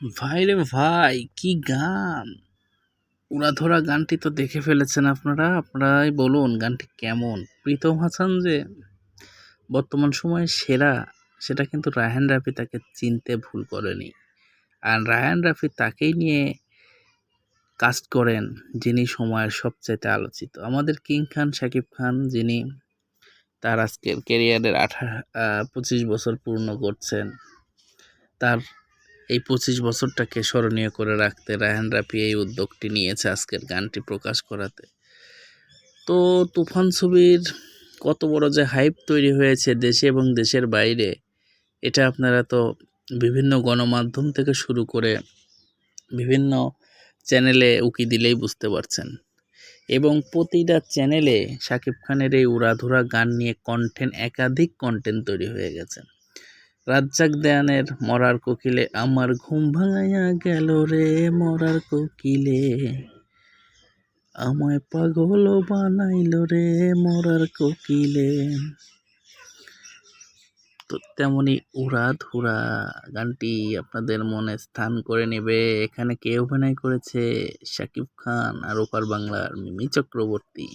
ভাই রে ভাই, কি গান? উড়াধরা গানটি তো দেখে ফেলেছেন আপনারা। আপনারাই বলুন গানটি কেমন? প্রীতম হাসান যে বর্তমান সময়ে সেরা, সেটা কিন্তু রায়হান রাফি তাকে চিনতে ভুল করেনি। আর রায়হান রাফি তাকেই নিয়ে কাস্ট করেন যিনি সময়ের সবচাইতে আলোচিত। আমাদের কিং খান শাকিব খান যিনি তার আজকের কেরিয়ারের আঠা পঁচিশ বছর পূর্ণ করছেন, তার এই পঁচিশ বছরটাকে স্মরণীয় করে রাখতে রায়হান রাফি এই উদ্যোগটি নিয়েছে আজকের গানটি প্রকাশ করাতে। তো তুফান ছবির কত বড় যে হাইপ তৈরি হয়েছে দেশে এবং দেশের বাইরে, এটা আপনারা তো বিভিন্ন গণমাধ্যম থেকে শুরু করে বিভিন্ন চ্যানেলে উকি দিলেই বুঝতে পারছেন। এবং প্রতিটা চ্যানেলে শাকিব খানের এই উড়াধুরা গান নিয়ে কন্টেন্ট একাধিক কন্টেন্ট তৈরি হয়ে গেছে। রাজ্জাক দেয়ানের মরার কোকিলে আমার ঘুম ভাঙাইয়া গেল রে মরার কোকিলে। আমায় পাগল বানাইল রে মরার কোকিলে। তো তেমনি উড়া ধুরা গানটি আপনাদের মনে স্থান করে নেবে। এখানে কে অভিনয় করেছে? শাকিব খান আর ওপার বাংলার মিমি চক্রবর্তী।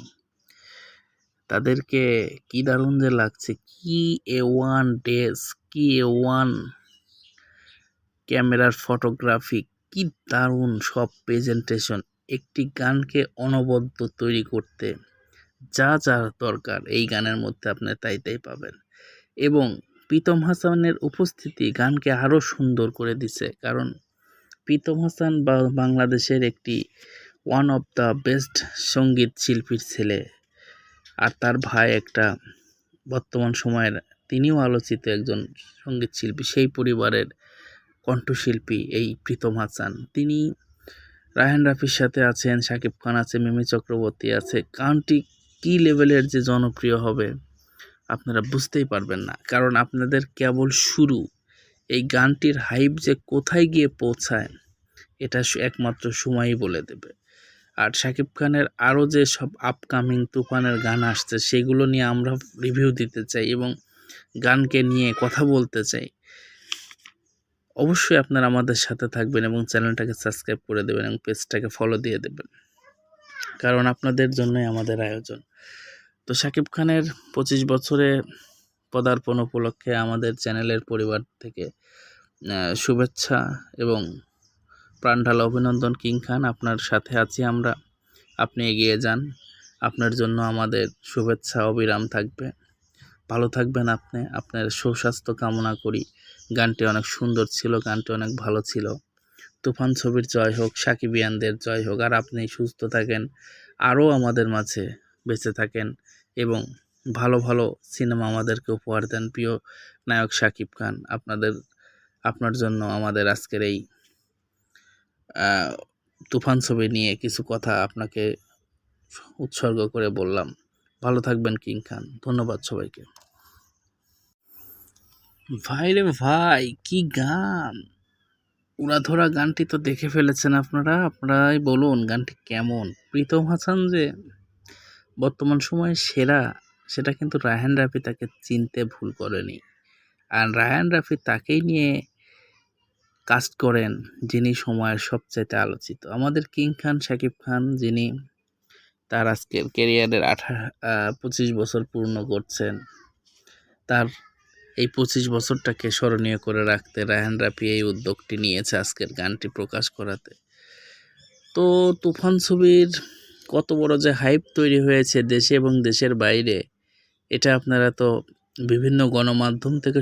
তাদেরকে কি দারুণ যে লাগছে, কি এ ওয়ান ড্রেস কি ওয়ান ক্যামেরার ফটোগ্রাফি? কি দারুণ সব প্রেজেন্টেশন একটি গানকে অনবদ্য তৈরি করতে যা যা দরকার, এই গানের মধ্যে আপনি তাই তাই পাবেন। এবং প্রীতম হাসানের উপস্থিতি গানকে আরও সুন্দর করে দিছে, কারণ প্রীতম হাসান বা বাংলাদেশের একটি ওয়ান অফ দ্য বেস্ট সংগীত শিল্পীর ছেলে। আর তার ভাই একটা বর্তমান সময়ের তিনিও আলোচিত একজন সংগীত শিল্পী সেই পরিবারের কণ্ঠশিল্পী এই প্রীতম হাসান। তিনি রায়হান রাফির সাথে আছেন, শাকিব খান আছে, মিমি চক্রবর্তী আছে। গানটি কী লেভেলের যে জনপ্রিয় হবে, আপনারা বুঝতেই পারবেন না। কারণ আপনাদের কেবল শুরু। এই গানটির হাইপ যে কোথায় গিয়ে পৌঁছায়, এটা একমাত্র সময়ই বলে দেবে। আর শাকিব খানের আরও যে সব আপকামিং তুফানের গান আসছে, সেগুলো নিয়ে আমরা রিভিউ দিতে চাই এবং গানকে নিয়ে কথা বলতে চাই, অবশ্যই আপনারা আমাদের সাথে থাকবেন এবং চ্যানেলটাকে সাবস্ক্রাইব করে দেবেন এবং পেজটাকে ফলো দিয়ে দেবেন। কারণ আপনাদের জন্যই আমাদের আয়োজন। তো শাকিব খানের পঁচিশ বছরে পদার্পণ উপলক্ষে আমাদের চ্যানেলের পরিবার থেকে শুভেচ্ছা এবং প্রাণঢালা অভিনন্দন কিং খান, আপনার সাথে আছি আমরা। আপনি এগিয়ে যান। আপনার জন্য আমাদের শুভেচ্ছা, অবিরাম থাকবে। ভালো থাকবেন আপনি। আপনার সুস্বাস্থ্য কামনা করি। গানটি অনেক সুন্দর ছিল, গানটি অনেক ভালো ছিল। তুফান ছবির জয় হোক সাকিবিয়ানদের জয় হোক, আর আপনি সুস্থ থাকেন, আরও আমাদের মাঝে বেঁচে থাকেন এবং ভালো ভালো সিনেমা আমাদেরকে উপহার দেন প্রিয় নায়ক শাকিব খান। আপনাদের, আপনার জন্য আমাদের আজকের এই তুফান ছবি নিয়ে কিছু কথা আপনাকে উৎসর্গ করে বললাম। ভালো থাকবেন, কিং খান। ধন্যবাদ সবাইকে। ভাই রে ভাই, কি গান? উড়াধরা গানটি তো দেখে ফেলেছেন আপনারা। আপনারাই বলুন গানটি কেমন? প্রীতম হাসান যে বর্তমান সময়ে সেরা, সেটা কিন্তু রায়হান রাফি তাকে চিনতে ভুল করেনি। আর রায়হান রাফি তাকেই নিয়ে কাস্ট করেন যিনি সময়ের সবচাইতে আলোচিত। আমাদের কিং খান, শাকিব খান যিনি তার আজকের কেরিয়ারের আঠা পঁচিশ বছর পূর্ণ করছেন। তার এই পঁচিশ বছরটাকে স্মরণীয় করে রাখতে রায়হান রাফি এই উদ্যোগটি নিয়েছে আজকের গানটি প্রকাশ করাতে। তো তুফান ছবির কত বড় যে হাইপ তৈরি হয়েছে দেশে এবং দেশের বাইরে, এটা আপনারা তো বিভিন্ন গণমাধ্যম থেকে